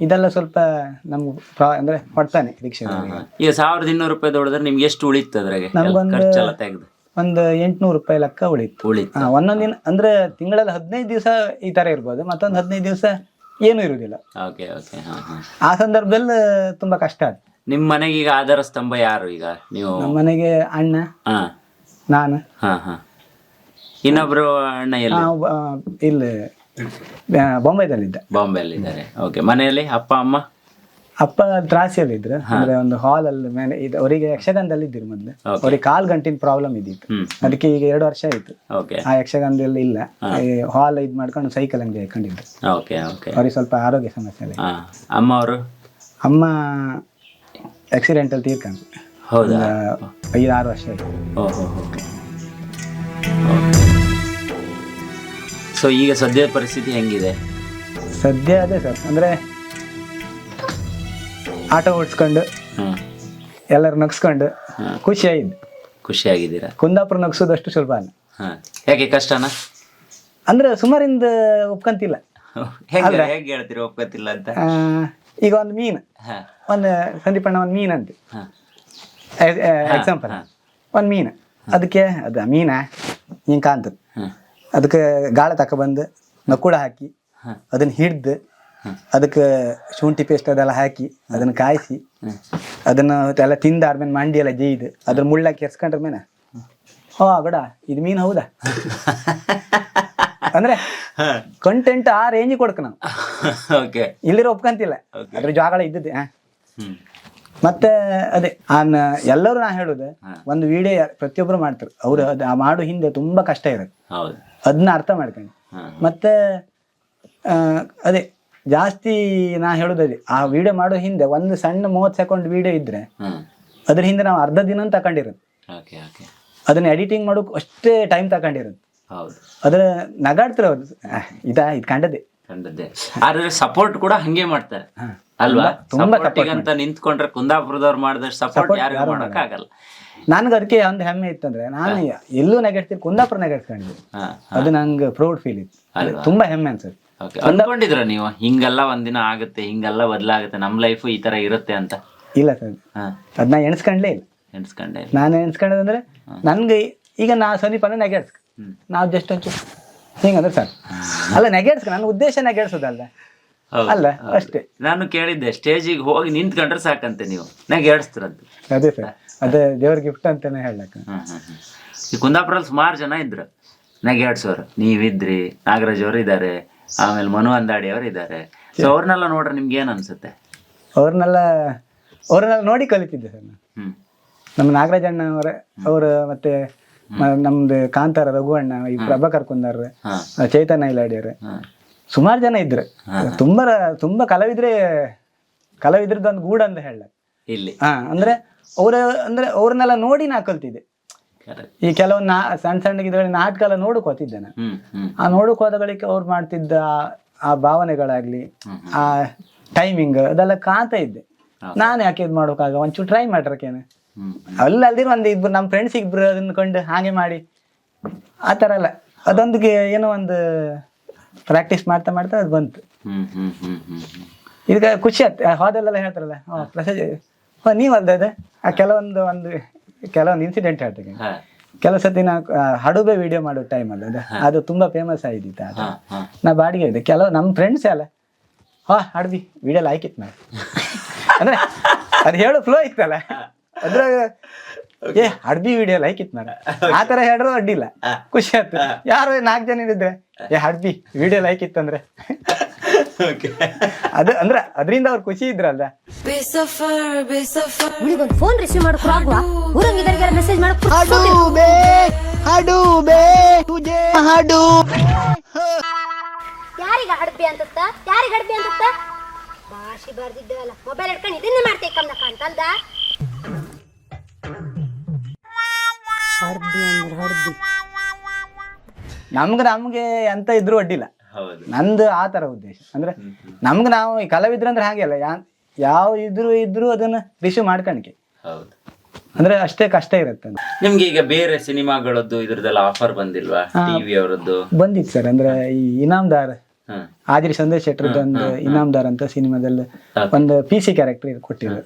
ಇದೆಲ್ಲ ಸ್ವಲ್ಪ ನಮ್ಗೆ ಅಂದ್ರೆ ಹೊಡ್ತಾನೆ ರಿಕ್ಷಾ. ಈಗ ಸಾವಿರದ ಇನ್ನೂರು ರೂಪಾಯಿ ದೊಡ್ಡದ್ರೆ ನಿಮ್ಗೆ ಎಷ್ಟು ಉಳಿತು ಅದ್ರಾಗೆ? ನಮ್ಗೊಂದು- ತೆಗೆದು. ಒಂದು ಎಂಟ್ನೂರು ರೂಪಾಯಿ ಲೆಕ್ಕ ಉಳಿತು. ಉಳಿತು. ಒಂದೊಂದ್ ದಿನ ಅಂದ್ರೆ ತಿಂಗಳಲ್ಲಿ ಹದಿನೈದು ದಿವಸ ಈ ತರ ಇರ್ಬೋದು ಮತ್ತೊಂದು ಹದಿನೈದು ದಿವಸ ಏನು ಇರುವುದಿಲ್ಲ ಓಕೆ ಓಕೆ ಹಾ ಹಾ. ಆ ಸಂದರ್ಭದಲ್ಲಿ ತುಂಬಾ ಕಷ್ಟ ಆಯ್ತು. ನಿಮ್ಮ ಮನೆಗೆ ಈಗ ಆಧಾರ ಸ್ತಂಭ ಯಾರು ಈಗ ನೀವು? ನಮ್ಮ ಮನೆಗೆ ಅಣ್ಣ ಹಾ. ನಾನು. ಹಾ ಹಾ. ಇನ್ನೊಬ್ರು ಅಣ್ಣ ಎಲ್ಲಿ? ನಾವು ಇಲ್ಲಿ ಬಾಂಬೆದಲ್ಲಿದ್ದ. ಬಾಂಬೆ ಬಾಂಬೆಯಲ್ಲಿ ಇದ್ದಾರೆ ಓಕೆ ಮನೆಯಲ್ಲಿ ಅಪ್ಪ ಅಮ್ಮ? ಅಪ್ಪ ತ್ರಾಸಿಯಲ್ಲಿ ಇದ್ರು ಅಂದ್ರೆ ಒಂದು ಹಾಲ್ ಅಲ್ಲಿ ಮೇಲೆ ಇದು ಅವರಿಗೆ ಯಕ್ಷಗಾನದಲ್ಲಿ ಇದ್ರು ಮೊದ್ಲು. ಅವ್ರಿಗೆ ಕಾಲ್ ಗಂಟಿನ ಪ್ರಾಬ್ಲಮ್ ಇದ್ದಿತ್ತು. ಅದಕ್ಕೆ ಈಗ ಎರಡು ವರ್ಷ ಆಯ್ತು. ಆ ಯಕ್ಷಗಾನದಲ್ಲಿ ಇಲ್ಲ. ಹಾಲ್ ಇದ್ ಮಾಡ್ಕೊಂಡು ಸೈಕಲ್ ಅಂಗಡಿ ಹಾಕೊಂಡಿದ್ರು. ಓಕೆ ಓಕೆ ಅವ್ರಿಗೆ ಸ್ವಲ್ಪ ಆರೋಗ್ಯ ಸಮಸ್ಯೆ ಅಮ್ಮ ಅವರು? ಅಮ್ಮ ಆಕ್ಸಿಡೆಂಟಲ್ಲಿ ತೀರ್ಕೊಂಡು ಹೌದಾ? ಐದು ಆರು ವರ್ಷ ಆಯ್ತು. ಸೊ ಈಗ ಸದ್ಯದ ಪರಿಸ್ಥಿತಿ ಹೆಂಗಿದೆ? ಸದ್ಯ ಅದೇ ಸರ್. ಅಂದ್ರೆ ಆಟೋ ಓಡಿಸ್ಕೊಂಡು ಎಲ್ಲರು ನಗ್ಸ್ಕೊಂಡು ಖುಷಿ ಆಯ್ತು ಖುಷಿಯಾಗಿದ್ದೀರಾ? ಕುಂದಾಪುರ ನಗ್ಸೋದಷ್ಟು ಸುಲಭ ಅಲ್ಲ. ಹಾ. ಯಾಕೆ ಕಷ್ಟನಾ ಅಂದ್ರೆ ಸುಮಾರಿಂದ ಒಪ್ಕಂತಿಲ್ಲ. ಹೆಂಗೆ ಹೇಗೆ ಹೇಳ್ತೀರಿ ಒಪ್ಕೋತಿಲ್ಲ ಅಂತ? ಆ, ಈಗ ಒಂದು ಮೀನು. ಹಾ. ಒಂದು ಸಂದೀಪಣ್ಣ ಒಂದು ಮೀನು ಅಂತ. ಹಾ. ಎಕ್ಸಾಂಪಲ್ ಒಂದು ಮೀನು. ಅದಕ್ಕೆ ಅದು ಮೀನ ಹಿಂಗೆ ಕಾಣ್ತದೆ ಅದಕ್ಕೆ ಗಾಳ ತಕೊಬಂದು ನಕ್ಕುಡ ಹಾಕಿ. ಅದನ್ನ ಹಿಡ್ದು ಅದಕ್ಕೆ ಶುಂಠಿ ಪೇಸ್ಟ್ ಅದೆಲ್ಲ ಹಾಕಿ ಅದನ್ನ ಕಾಯಿಸಿ ಅದನ್ನ ಎಲ್ಲ ತಿಂದಾದ್ಮೇಲೆ ಮಂಡಿ ಎಲ್ಲ ಜೈದು ಅದ್ರ ಮುಳ್ಳಾಕಿ ಎರ್ಸ್ಕೊಂಡ್ರ ಮೇನ? ಹೋ ಗಡ ಇದು ಮೀನು ಹೌದಾ? ಅಂದ್ರೆ ಕಂಟೆಂಟ್ ಆ ರೇಂಜ್ ಕೊಡ್ಕ ನಾವು. ಇಲ್ಲಿರೋ ಒಪ್ಕಂತಿಲ್ಲ. ಅದ್ರ ಜಾಗಳ ಇದ್ದದ್ದೆ ಮತ್ತೆ ಅದೇ ಆ ನ- ಎಲ್ಲರೂ ನಾ ಹೇಳುದು ಒಂದು ವಿಡಿಯೋ ಪ್ರತಿಯೊಬ್ರು ಮಾಡ್ತಾರೆ. ಅವ್ರು ಅದು ಆ ಮಾಡೋ ಹಿಂದೆ ತುಂಬಾ ಕಷ್ಟ ಇರುತ್ತೆ. ಅದನ್ನ ಅರ್ಥ ಮಾಡ್ಕೊಂಡು. ಮತ್ತೆ ಅದೇ ಜಾಸ್ತಿ ನಾ ಹೇಳುದೇ ಆ ವಿಡಿಯೋ ಮಾಡೋ ಹಿಂದೆ ಒಂದು ಸಣ್ಣ ಮೂವತ್ತು ಸೆಕೆಂಡ್ ವಿಡಿಯೋ ಇದ್ರೆ ಅದ್ರ ಹಿಂದೆ ನಾವು ಅರ್ಧ ದಿನ ತಕೊಂಡಿರೋದು. ಅದನ್ನ ಎಡಿಟಿಂಗ್ ಮಾಡೋಕೆ ಅಷ್ಟೇ ಟೈಮ್ ತಕೊಂಡಿರೋದು. ಅದ್ರ ನಗಾಡ್ತಾರೆ ಅವ್ರು. ಇದ ಇದ್ ಕಂಡದೆ ಕಂಡದ್ದೆ. ಆದ್ರೆ ಸಪೋರ್ಟ್ ಕೂಡ ಹಂಗೆ ಮಾಡ್ತಾರೆ. ಅಲ್ವಾ? ತುಂಬಾ ಕಟ್ಟಿಗಂತ ಅಂತ ನಿಂತ್ಕೊಂಡ್ರೆ ಕುಂದಾಪುರದವ್ರು ಮಾಡಿದಷ್ಟು ಸಪೋರ್ಟ್ ಯಾರಿಗೂ ಮಾಡಕ್ ಆಗಲ್ಲ. ನನ್ಗೆ ಅದಕ್ಕೆ ಒಂದು ಹೆಮ್ಮೆ ಇತ್ತಂದ್ರೆ ನಾನು ಎಲ್ಲೂ ನೆಗೆಡ್ತೀನಿ ಕುಂದಾಪುರ ನೆಗೆಡ್ಕೊಂಡಿದ್ದೆ ಅದು ನಂಗೆ ಪ್ರೌಡ್ ಫೀಲ್ ಇತ್ತು. ತುಂಬಾ ಹೆಮ್ಮೆ ಅನ್ಸುತ್ತೆ. ಓಕೆ ಅನ್ಕೊಂಡಿದ್ರ ನೀವು? ಹಿಂಗೆಲ್ಲ ಒಂದಿನ ಆಗುತ್ತೆ ಹಿಂಗೆಲ್ಲ ಬದಲಾಗುತ್ತೆ ನಮ್ಮ ಲೈಫ್ ಈ ತರ ಇರುತ್ತೆ ಅಂತ? ಇಲ್ಲ ಸರ್. ಅದನ್ನ ಎಣಿಸ್ಕೊಂಡ್ಲೇ ಇಲ್ಲ. ಎಣಿಸ್ಕೊಂಡೆ ನಾನು ಎಣಿಸ್ಕೊಂಡದಂದ್ರೆ ನನ್ಗೆ ಈಗ ನಾ ಸಮೀಪ ಅಂದ್ರೆ ನೆಗೆಡ್ಸ್ ನಾವು ಜಸ್ಟ್ ಒಂಚೂರು ಹಿಂಗಂದ್ರೆ ಸರ್ ಅಲ್ಲ ನೆಗೆಡ್ಸ್ಕ ನನ್ನ ಉದ್ದೇಶ ನೆಗೆಡ್ಸೋದಲ್ಲ ಅಲ್ಲ ಅಷ್ಟೇ. ನಾನು ಕೇಳಿದ್ದೆ ಸ್ಟೇಜಿಗೆ ಹೋಗಿ ನಿಂತ್ಕೊಂಡ್ರೆ ಸಾಕಂತೆ ನೀವು. ನೆಗೆಡ್ಸ್ತಿರಂತೆ ಅದೇ ಸರ್. ಅದೇ ದೇವ್ರ ಗಿಫ್ಟ್ ಅಂತಾನೆ ಹೇಳಕ್ ಹ್ಮ್ ಹ್ಮ್ ಹ್ಮ್. ಈ ಕುಂದಾಪುರಲ್ಲಿ ಸುಮಾರು ಜನ ಇದ್ರು. ನೆಗೆಡ್ಸೋರು ನೀವಿದ್ರಿ ನಾಗರಾಜ್ ಅವರು ಇದ್ದಾರೆ ಆಮೇಲೆ ಮನು ಅಂದಾಡಿ ಅವರು ಇದ್ದಾರೆ ಸೊ ಅವ್ರನ್ನೆಲ್ಲ ನೋಡ್ರೆ ನಿಮ್ಗೆ ಏನು ಅನ್ಸುತ್ತೆ? ಅವ್ರನ್ನೆಲ್ಲ ಅವ್ರನ್ನೆಲ್ಲ ನೋಡಿ ಕಲಿತಿದ್ದೆ ಸರ್ ನಾನು. ಹ್ಮ್. ನಮ್ಮ ನಾಗರಾಜ್ ಅಣ್ಣ ಅವರ ಅವರು ಮತ್ತೆ ಮ- ನಮ್ದು ಕಾಂತಾರ ರಘು ಅಣ್ಣ ಈ ಪ್ರಭಾಕರ್ ಕುಂದಾರ್ ಚೈತನ್ಯ ಇಲಾಡಿಯವ್ರೆ. ಹಾ. ಸುಮಾರು ಜನ ಇದ್ರು. ತುಂಬಾ ತುಂಬಾ ಕಲಾವಿದ್ರೆ ಕಲಾವಿದ್ರದ್ದು ಒಂದು ಗೂಡು ಅಂತ ಹೇಳ ಇಲ್ಲಿ. ಹಾ ಅಂದ್ರೆ ಅವ್ರ ಅಂದ್ರೆ ಅವ್ರನ್ನೆಲ್ಲ ನೋಡಿ ನಾ ಕಲ್ತಿದ್ದೆ. ಈ ಕೆಲವು ನಾ ಸಣ್ಣ ಸಣ್ಣ ಇದರಲ್ಲಿ ನಾಟಕ ಎಲ್ಲ ನೋಡಕ್ ಹೋತಿದ್ದೆ ನಾನು ಹ್ಮ್ ಹ್ಮ್. ಆ ನೋಡಕ್ ಹೋದಗಳಿಗೆ ಅವ್ರು ಮಾಡ್ತಿದ್ದ ಆ- ಭಾವನೆಗಳಾಗ್ಲಿ ಆ ಟೈಮಿಂಗ್ ಅದೆಲ್ಲ ಕಾಣ್ತಾ ಇದ್ದೆ. ನಾನು ಯಾಕೆ ಇದು ಮಾಡೋಕ್ಕಾಗ ಒಂಚೂರು ಟ್ರೈ ಮಾಡ್ರಕೇನೆ. ಅಲ್ಲಿ ಅಲ್ದಿರ ಒಂದು ಇಬ್ರು ನಮ್ಮ ಫ್ರೆಂಡ್ಸ್ ಇಬ್ರು ಅದನ್ನ ಕೊಂಡು ಹಾಗೆ ಮಾಡಿ. ಆ ಥರ ಅಲ್ಲ. ಅದೊಂದಿಗೆ ಏನೋ ಒಂದು ಪ್ರಾಕ್ಟೀಸ್ ಮಾಡ್ತಾ ಮಾಡ್ತಾ ಅದು ಬಂತು. ಈಗ ಖುಷಿ ಆಯ್ತು ಹೋದಲ್ಲೆಲ್ಲ ಹೇಳ್ತಾರಲ್ಲ ಪ್ರಸಾದ್ ಹೋ ನೀವು ಅಲ್ದದೆ ಆ ಕೆಲವೊಂದು ಒಂದು ಕೆಲವೊಂದು ಇನ್ಸಿಡೆಂಟ್ ಹೇಳ್ತೀನಿ ಕೆಲಸ ಕೆಲವು ಸತಿ ನಾ ಹಡುಬೆ ವಿಡಿಯೋ ಮಾಡೋ ಟೈಮ್ ಅಲ್ಲ ಅದು ಅದು ತುಂಬಾ ಫೇಮಸ್ ಆಗಿದ್ದಿತ್ತು ಅದು ನಾ ಬಾಡಿಗೆ ಇದೆ ಕೆಲವು ನಮ್ಮ ಫ್ರೆಂಡ್ಸ್ ಅಲ್ಲ ಹಾ ಹಡ್ಬಿ ವಿಡಿಯೋ ಲೈಕ್ ಇತ್ತು ನಾನು ಅಂದ್ರೆ ಅದು ಹೇಳೋ ಫ್ಲೋ ಇತ್ತಲ್ಲ. ಅದ್ರಾಗ ಏ ಹಡ್ಬಿ ವಿಡಿಯೋ ಲೈಕ್ ಇತ್ತು ನಾನು ಆ ಥರ ಹೇಳಿದ್ರು ಅಡ್ಡಿಲ್ಲ. ಖುಷಿ ಆಯ್ತು ಯಾರು ನಾಲ್ಕು ಜನ ಇದ್ರೆ ಏ ಹಡ್ಬಿ ವಿಡಿಯೋ ಲೈಕ್ ಇತ್ತಂದ್ರೆ ಅದು ಅಂದ್ರ ಅದರಿಂದ ಅವ್ರು ಖುಷಿ ಇದ್ರಲ್ಲ. ಫೋನ್ ರಿಸೀವ್ ಮಾಡಕ್ ಆಗುವ? ಮೆಸೇಜ್ ಮಾಡಕ್ ಯಾರಿಗ ಹಡ್ಬಿ ಅಂತತ್ತ ಯಾರಿಗ ಹಡ್ಬಿ ಅಂತತ್ತ ಭಾಷೆ ಬರ್ದಿದ್ದೇವಲ್ಲ ಮೊಬೈಲ್ ಹಿಡ್ಕೊಂಡು ಇದನ್ನೇ ಮಾಡ್ತೇ ಕಮ್ನಕ್ಕ ಅಂತಂದ? ಹಡ್ಬಿ ಅಂದ್ರೆ ಹಡ್ಬಿ ನಮ್ಗೆ ನಮ್ಗೆ ಎಂತ ಇದ್ರು ಅಡ್ಡಿಲ್ಲ ನಂದು ಆ ತರ ಉದ್ದೇಶ. ಅಂದ್ರೆ ನಮ್ಗೆ ನಾವು ಈ ಕಲಾವಿದ್ರಂದ್ರೆ ಹಾಗೆ ಅಲ್ಲ ಯಾ ಯಾವ ಇದ್ರು ಇದ್ರು ಅದನ್ನ ರಿಸೀವ್ ಮಾಡ್ಕಣಿಕೆ. ಹೌದು. ಅಂದ್ರೆ ಅಷ್ಟೇ ಕಷ್ಟ ಇರುತ್ತೆ ನಿಮ್ಗೆ ಈಗ ಬೇರೆ ಸಿನಿಮಾಗಳದ್ದು ಇದ್ರದ್ದೆಲ್ಲ ಆಫರ್ ಬಂದಿಲ್ವಾ? ಟಿವಿ ಅವರದ್ದು? ಬಂದಿತ್ತು ಸರ್ ಅಂದ್ರೆ ಈ ಇನಾಮ್ದಾರ್ ಆದಿರಿ ಸಂದೇಶ್ ಶೆಟ್ಟರ್ದು ಒಂದು ಇನಾಮ್ದಾರ್ ಅಂತ ಸಿನಿಮಾದಲ್ಲಿ ಒಂದು ಪಿ ಸಿ ಕ್ಯಾರೆಕ್ಟರ್ ಕೊಟ್ಟಿದ್ರು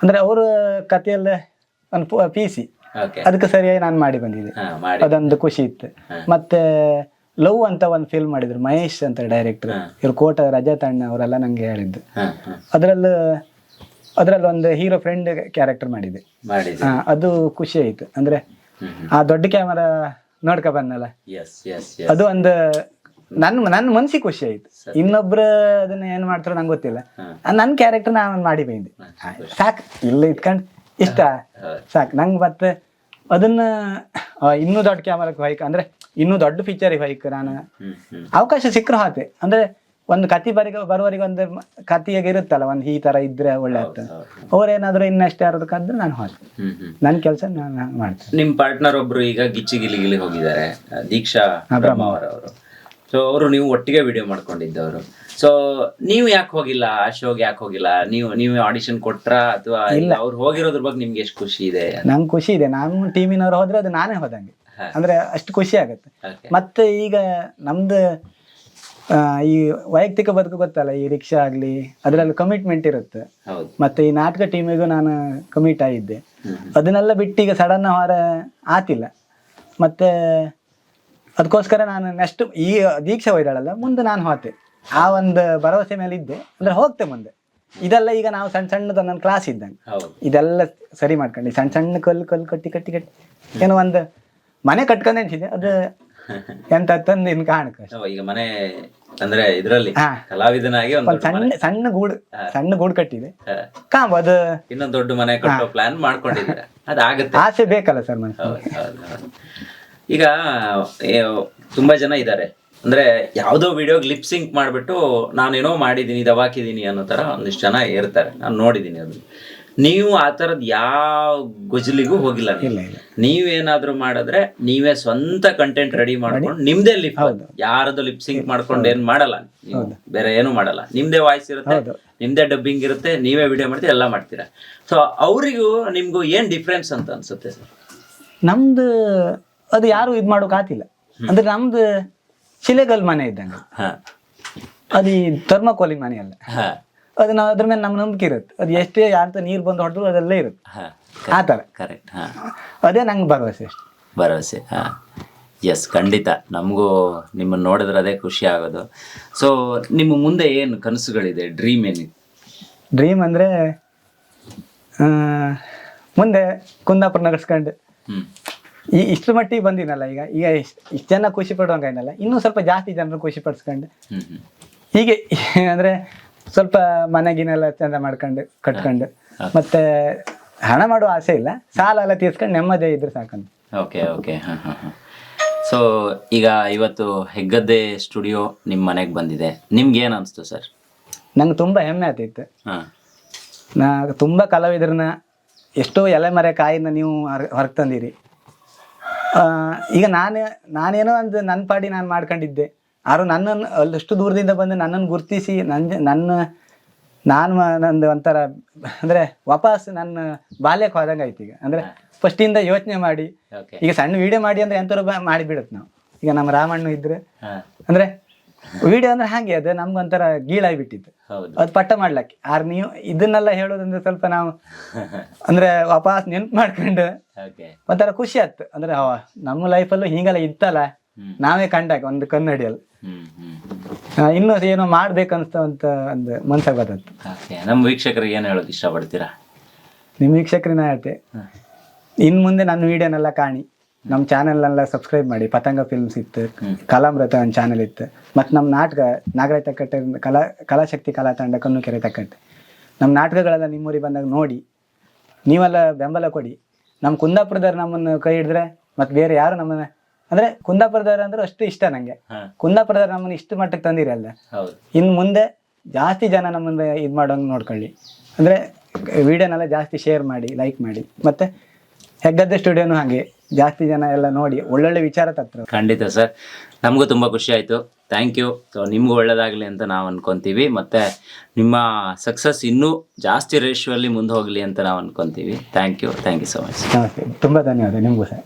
ಅಂದ್ರೆ ಅವ್ರ ಕಥೆಯಲ್ಲ ಒಂದು ಪಿ ಸಿ ಅದಕ್ಕೆ ಸರಿಯಾಗಿ ನಾನು ಮಾಡಿ ಬಂದಿದ್ದೆ. ಅದೊಂದು ಖುಷಿ ಇತ್ತು. ಮತ್ತೆ ಲವ್ ಅಂತ ಒಂದು ಫಿಲ್ಮ್ ಮಾಡಿದ್ರು ಮಹೇಶ್ ಅಂತ ಡೈರೆಕ್ಟರ್ ಇವ್ರು ಕೋಟ ರಜತ್ ಅಣ್ಣ ಅವರೆಲ್ಲ ನಂಗೆ ಹೇಳಿದ್ದು. ಅದ್ರಲ್ಲಿ ಅದ್ರಲ್ಲೂ ಒಂದು ಹೀರೋ ಫ್ರೆಂಡ್ ಕ್ಯಾರೆಕ್ಟರ್ ಮಾಡಿದೆ ಅದು ಖುಷಿ ಆಯ್ತು. ಅಂದ್ರೆ ಆ ದೊಡ್ಡ ಕ್ಯಾಮರಾ ನೋಡ್ಕ ಬಂದಲ್ಲ ಅದು ಒಂದು ನನ್ ನನ್ನ ಮನ್ಸಿಗೆ ಖುಷಿ ಆಯ್ತು. ಇನ್ನೊಬ್ರು ಅದನ್ನ ಏನ್ ಮಾಡ್ತಾರೋ ನಂಗೆ ಗೊತ್ತಿಲ್ಲ. ನನ್ ಕ್ಯಾರೆಕ್ಟರ್ ನಾನು ಮಾಡಿ ಬಂದಿ. ಸಾಕ್ ಇಲ್ಲ ಇಟ್ಕೊಂಡ್ ಇಷ್ಟ. ಸಾಕ್ ನಂಗೆ ಮತ್ತೆ ಅದನ್ನ ಇನ್ನೂ ದೊಡ್ಡ ಕ್ಯಾಮರಾಕ್ ಹೋಯ್ಕ ಅಂದ್ರೆ ಇನ್ನೂ ದೊಡ್ಡ ಫೀಚರ್ ಬೈಕ್ ನಾನು. ಅವಕಾಶ ಸಿಕ್ಕರು ಹಾತೆ ಅಂದ್ರೆ ಒಂದು ಕತಿ ಬರಿಗ ಬರುವವರಿಗೆ ಒಂದು ಕತಿಯಾಗಿ ಇರುತ್ತಲ್ಲ ಒಂದು ಈ ತರ ಇದ್ರೆ ಒಳ್ಳೆ ಆಗ್ತದೆ ಅವ್ರೇನಾದ್ರೂ ಇನ್ನಷ್ಟು ಯಾರದಕ್ಕಾದ್ರೆ ಕದ್ರೆ ನಾನು ಹೋದೆ ನನ್ನ ಕೆಲಸ ನಾನು ಮಾಡ್ತೇನೆ. ನಿಮ್ ಪಾರ್ಟ್ನರ್ ಒಬ್ರು ಈಗ ಗಿಚ್ಚಿ ಗಿಲಿ ಗಿಲಿ ಹೋಗಿದ್ದಾರೆ ದೀಕ್ಷಾ ಅವರು ಸೊ ಅವರು ನೀವು ಒಟ್ಟಿಗೆ ವಿಡಿಯೋ ಮಾಡ್ಕೊಂಡಿದ್ದವರು. ಸೊ ನೀವು ಯಾಕೆ ಹೋಗಿಲ್ಲ? ಆ ಶೋಗೆ ಯಾಕೆ ಹೋಗಿಲ್ಲ? ನೀವು ನೀವು ಆಡಿಷನ್ ಕೊಟ್ರ ಅಥವಾ ಅವ್ರು ಹೋಗಿರೋದ್ರ ಬಗ್ಗೆ ನಿಮ್ಗೆ ಎಷ್ಟು ಖುಷಿ ಇದೆ? ನಂಗೆ ಖುಷಿ ಇದೆ. ನಾನು ಟೀಮಿನವ್ರು ಹೋದ್ರೆ ಅದು ನಾನೇ ಹೋದಂಗೆ. ಅಂದ್ರೆ ಅಷ್ಟು ಖುಷಿ ಆಗುತ್ತೆ. ಮತ್ತೆ ಈಗ ನಮ್ದು ಈ ವೈಯಕ್ತಿಕ ಬದುಕು ಗೊತ್ತಲ್ಲ ಈ ರಿಕ್ಷಾ ಆಗ್ಲಿ ಅದ್ರಲ್ಲಿ ಕಮಿಟ್ಮೆಂಟ್ ಇರುತ್ತೆ. ಮತ್ತೆ ಈ ನಾಟಕ ಟೀಮಿಗೂ ನಾನು ಕಮಿಟ್ ಆಗಿದ್ದೆ. ಅದನ್ನೆಲ್ಲ ಬಿಟ್ಟು ಈಗ ಸಡನ್ ಹೊರ ಆತಿಲ್ಲ. ಮತ್ತೆ ಅದಕ್ಕೋಸ್ಕರ ನಾನು ನೆಕ್ಸ್ಟ್ ಈ ದೀಕ್ಷೆ ಹೋಯ್ದಾಳಲ್ಲ ಮುಂದೆ ನಾನು ಹೋತೆ. ಆ ಒಂದು ಭರವಸೆ ಮೇಲೆ ಇದ್ದೆ. ಅಂದ್ರೆ ಹೋಗ್ತೆ ಮುಂದೆ. ಇದೆಲ್ಲ ಈಗ ನಾವು ಸಣ್ಣ ಸಣ್ಣದ ನನ್ನ ಕ್ಲಾಸ್ ಇದ್ದಂಗೆ. ಇದೆಲ್ಲ ಸರಿ ಮಾಡ್ಕೊಂಡು ಸಣ್ಣ ಸಣ್ಣ ಕಲ್ಲು ಕಲ್ಲು ಕಟ್ಟಿ ಕಟ್ಟಿ ಕಟ್ಟಿ. ಏನೋ ಒಂದು ಮನೆ ಕಟ್ಕೊಂಡ್ ಎನ್ಸಿದೆ ಅದು ಎಂತ ತಂದು ಇನ್ ಕಾಣಕ ಈಗ ಮನೆ ಅಂದ್ರೆ ಇದ್ರಲ್ಲಿ ಕಲಾವಿದನಾಗಿ ಒಂದು ಸಣ್ಣ ಸಣ್ಣ ಗೂಡು ಸಣ್ಣ ಗೂಡು ಕಟ್ಟಿದೆ. ಕಾಂಬ ಅದು. ಇನ್ನೊಂದು ದೊಡ್ಡ ಮನೆ ಕಟ್ಟೋ ಪ್ಲಾನ್ ಮಾಡ್ಕೊಂಡಿದ್ದೀರಾ. ಅದಾಗುತ್ತೆ. ಆಸೆ ಬೇಕಲ್ಲ ಸರ್ ಮನಸ್ಸು. ಈಗ ತುಂಬಾ ಜನ ಇದ್ದಾರೆ. ಅಂದ್ರೆ ಯಾವ್ದೋ ವಿಡಿಯೋ ಲಿಪ್ ಸಿಂಕ್ ಮಾಡ್ಬಿಟ್ಟು ನಾನೇನೋ ಮಾಡಿದೀನಿ ದವಾಕಿದೀನಿ ಅನ್ನೋ ತರ ಒಂದಿಷ್ಟು ಜನ ಇರ್ತಾರೆ. ನಾನು ನೋಡಿದೀನಿ ಅದು ನೀವು ಆ ತರದ್ ಯಾವ ಗುಜಲಿಗೂ ಹೋಗಿಲ್ಲ ನೀವು. ಇಲ್ಲ, ಇಲ್ಲ. ನೀವೇನಾದ್ರೂ ಮಾಡಿದ್ರೆ ನೀವೇ ಸ್ವಂತ ಕಂಟೆಂಟ್ ರೆಡಿ ಮಾಡ್ಕೊಂಡು ನಿಮ್ದೇ ಲಿಪ್ ಯಾರದು ಲಿಪ್ ಸಿಂಕ್ ಮಾಡ್ಕೊಂಡು ಏನ್ ಮಾಡಲ್ಲ ನೀವು. ಬೇರೆ ಏನು ಮಾಡಲ್ಲ. ನಿಮ್ದೇ ವಾಯ್ಸ್ ಇರುತ್ತೆ ನಿಮ್ದೇ ಡಬ್ಬಿಂಗ್ ಇರುತ್ತೆ ನೀವೇ ವಿಡಿಯೋ ಮಾಡ್ತೀರಾ ಎಲ್ಲ ಮಾಡ್ತೀರಾ. ಸೊ ಅವರಿಗೂ ನಿಮ್ಗೂ ಏನ್ ಡಿಫ್ರೆನ್ಸ್ ಅಂತ ಅನ್ಸುತ್ತೆ? ಸರ್ ನಮ್ದು ಅದು ಯಾರು ಇದು ಮಾಡೋಕೆ ಆತಿಲ್ಲ ಅಂದ್ರೆ ನಮ್ದು ಶಿಲೆಗಲ್ ಮನೆ ಇದ್ದಂಗೆ. ಹಾ. ಅದು ಈ ಥರ್ಮಕೋಲಿ ಮನೆ ಅಲ್ಲ ಹಾ. ಅದು ನಾವು ಅದ್ರ ಮೇಲೆ ನಮ್ಮ ನಂಬಿಕೆ ಇರುತ್ತೆ. ಅದು ಎಷ್ಟೇ ಯಾರ್ತ ನೀರು ಬಂದು ಹೊಡೆದ್ರು ಅದೆಲ್ಲ ಇರುತ್ತೆ. ಆತರ ಆ ಥರ. ಕರೆಕ್ಟ್ ಹಾ. ಅದೇ ನಂಗೆ ಭರವಸೆ ಅಷ್ಟೆ. ಭರವಸೆ ಹಾಂ. ಎಸ್ ಖಂಡಿತ. ನಮಗೂ ನಿಮ್ಮನ್ನು ನೋಡಿದ್ರೆ ಅದೇ ಖುಷಿ ಆಗೋದು. ಸೊ ನಿಮ್ಮ ಮುಂದೆ ಏನು ಕನಸುಗಳಿದೆ? ಡ್ರೀಮ್ ಏನಿದೆ ಡ್ರೀಮ್ ಅಂದರೆ ಮುಂದೆ ಕುಂದಾಪುರ ನಗರ್ಸ್ಕೊಂಡು. ಈ ಇಷ್ಟು ಮಟ್ಟಿಗೆ ಬಂದಿನಲ್ಲ ಈಗ. ಈಗ ಇಷ್ಟು ಜನ ಖುಷಿ ಪಡುವಂಗ ಏನಲ್ಲ. ಇನ್ನೂ ಸ್ವಲ್ಪ ಜಾಸ್ತಿ ಜನರು ಖುಷಿ ಪಡಿಸ್ಕೊಂಡು. ಹೀಗೆ ಅಂದರೆ ಸ್ವಲ್ಪ ಮನೆಗಿನೆಲ್ಲ ಚಂದ ಮಾಡ್ಕೊಂಡು ಕಟ್ಕೊಂಡು. ಮತ್ತೆ ಹಣ ಮಾಡುವ ಆಸೆ ಇಲ್ಲ. ಸಾಲ ಎಲ್ಲ ತೀರ್ಸ್ಕೊಂಡು ನೆಮ್ಮದಿ ಇದ್ರೆ ಸಾಕಂತ. Okay okay. ಹಾಂ ಹಾಂ ಹಾಂ. ಸೊ ಈಗ ಇವತ್ತು ಹೆಗ್ಗದ್ದೆ ಸ್ಟುಡಿಯೋ ನಿಮ್ಮ ಮನೆಗೆ ಬಂದಿದೆ. ನಿಮ್ಗೆ ಏನು ಅನಿಸ್ತು ಸರ್? ನಂಗೆ ತುಂಬ ಹೆಮ್ಮೆ ಆಗ್ತಿತ್ತು. ಹಾಂ. ನಾ ತುಂಬ ಕಲಾವಿದ್ರನ್ನ ಎಷ್ಟೋ ಎಲೆಮರೆ ಕಾಯಿನ ನೀವು ಹೊರಗೆ ತಂದಿರಿ. ಆ, ಈಗ ನಾನು ನಾನೇನೋ ಒಂದು ನನ್ನ ಪಾಡಿ ನಾನು ಮಾಡ್ಕೊಂಡಿದ್ದೆ. ಆರು ನನ್ನನ್ನು ಅಲ್ಲಷ್ಟು ದೂರದಿಂದ ಬಂದು ನನ್ನನ್ನು ಗುರುತಿಸಿ ನನ್ನ ನನ್ನ ನಾನು ನಂದು ಒಂಥರ ಅಂದ್ರೆ ವಾಪಸ್ ನನ್ನ ಬಾಲ್ಯಕ್ಕೆ ಹೋದಂಗೆ ಆಯ್ತು ಈಗ. ಅಂದರೆ ಫಸ್ಟಿಂದ ಯೋಚನೆ ಮಾಡಿ ಈಗ ಸಣ್ಣ ವಿಡಿಯೋ ಮಾಡಿ ಅಂದ್ರೆ ಎಂಥವ್ರು ಮಾಡಿ ಬಿಡುತ್ತೆ ನಾವು. ಈಗ ನಮ್ಮ ರಾಮಣ್ಣ ಇದ್ರೆ. ಅಂದ್ರೆ ವಿಡಿಯೋ ಅಂದ್ರೆ ಹಾಗೆ ಅದು ನಮ್ಗೊಂಥರ ಗೀಳಾಗ್ಬಿಟ್ಟಿತ್ತು. ಅದು ಪಟ್ಟ ಮಾಡ್ಲಕ್ಕೆ. ಆರ್ ನೀವು ಇದನ್ನೆಲ್ಲ ಹೇಳೋದಂದ್ರೆ ಸ್ವಲ್ಪ ನಾವು ಅಂದ್ರೆ ವಾಪಸ್ ನೆನ್ಪು ಮಾಡ್ಕೊಂಡು ಒಂಥರ ಖುಷಿ ಆಯ್ತು. ಅಂದ್ರೆ ನಮ್ಮ ಲೈಫಲ್ಲೂ ಹೀಗೆಲ್ಲ ಇತ್ತಲ್ಲ. ನಾವೇ ಕಂಡಾಕ ಒಂದು ಕನ್ನಡಿಯಲ್ಲಿ. ಇನ್ನೂ ಏನೋ ಮಾಡ್ಬೇಕನ್ಸ್ತ ಅಂತ ಒಂದು ಮನ್ಸಾಗ ಬರ್ತದೆ ಓಕೆ ನಮ್ಮ ವೀಕ್ಷಕರಿಗೆ ಏನು ಹೇಳೋದು ಇಷ್ಟಪಡ್ತೀರಾ? ನಿಮ್ಮ ವೀಕ್ಷಕರಿನ ಹೇಳ್ತೆ. ಇನ್ನು ಮುಂದೆ ನನ್ನ ವಿಡಿಯೋನೆಲ್ಲ ಕಾಣಿ. ನಮ್ಮ ಚಾನೆಲ್ನೆಲ್ಲ ಸಬ್ಸ್ಕ್ರೈಬ್ ಮಾಡಿ. ಪತಂಗ ಫಿಲ್ಮ್ಸ್ ಇತ್ತು ಕಲಾಮೃತ ಒಂದು ಚಾನೆಲ್ ಇತ್ತು. ಮತ್ತು ನಮ್ಮ ನಾಟಕ ನಾಗರಾಯ ತಕ್ಕಟ್ಟೆ ಕಲಾ ಕಲಾಶಕ್ತಿ ಕಲಾ ತಂಡ ಕಣ್ಣುಕೆರೆ ತಕ್ಕಟ್ಟೆ ನಮ್ಮ ನಾಟಕಗಳೆಲ್ಲ ನಿಮ್ಮೂರಿಗೆ ಬಂದಾಗ ನೋಡಿ. ನೀವೆಲ್ಲ ಬೆಂಬಲ ಕೊಡಿ. ನಮ್ಮ ಕುಂದಾಪುರದವ್ರು ನಮ್ಮನ್ನು ಕೈ ಹಿಡಿದ್ರೆ ಮತ್ತು ಬೇರೆ ಯಾರು ನಮ್ಮನ್ನ ಅಂದ್ರೆ ಕುಂದಾಪುರದವ್ರ ಅಂದ್ರೆ ಅಷ್ಟು ಇಷ್ಟ ನಂಗೆ. ಕುಂದಾಪುರದವ್ರು ನಮ್ಮನ್ನ ಇಷ್ಟು ಮಟ್ಟಕ್ಕೆ ತಂದಿರಲ್ಲ. ಹೌದು. ಇನ್ನು ಮುಂದೆ ಜಾಸ್ತಿ ಜನ ನಮ್ಮನ್ನ ಇದು ಮಾಡೋಂಗ್ ನೋಡ್ಕೊಳ್ಳಿ. ಅಂದ್ರೆ ವಿಡಿಯೋನೆಲ್ಲ ಜಾಸ್ತಿ ಶೇರ್ ಮಾಡಿ ಲೈಕ್ ಮಾಡಿ. ಮತ್ತೆ ಹೆಗ್ಗದ್ದೆ ಸ್ಟುಡಿಯೋನು ಹಾಗೆ. ಜಾಸ್ತಿ ಜನ ಎಲ್ಲ ನೋಡಿ ಒಳ್ಳೊಳ್ಳೆ ವಿಚಾರ ತತ್ರ ಖಂಡಿತ ಸರ್ ನಮಗೂ ತುಂಬ ಖುಷಿ ಆಯಿತು. ಥ್ಯಾಂಕ್ ಯು ಸೊ ನಿಮಗೂ ಒಳ್ಳೇದಾಗಲಿ ಅಂತ ನಾವು ಅನ್ಕೊಂತೀವಿ. ಮತ್ತು ನಿಮ್ಮ ಸಕ್ಸಸ್ ಇನ್ನೂ ಜಾಸ್ತಿ ರೇಷುವಲ್ಲಿ ಮುಂದೆ ಹೋಗಲಿ ಅಂತ ನಾವು ಅನ್ಕೊಂತೀವಿ. Thank you thank you so much ನಮಸ್ತೆ. ತುಂಬ ಧನ್ಯವಾದ. ನಿಮಗೂ ಸಹ.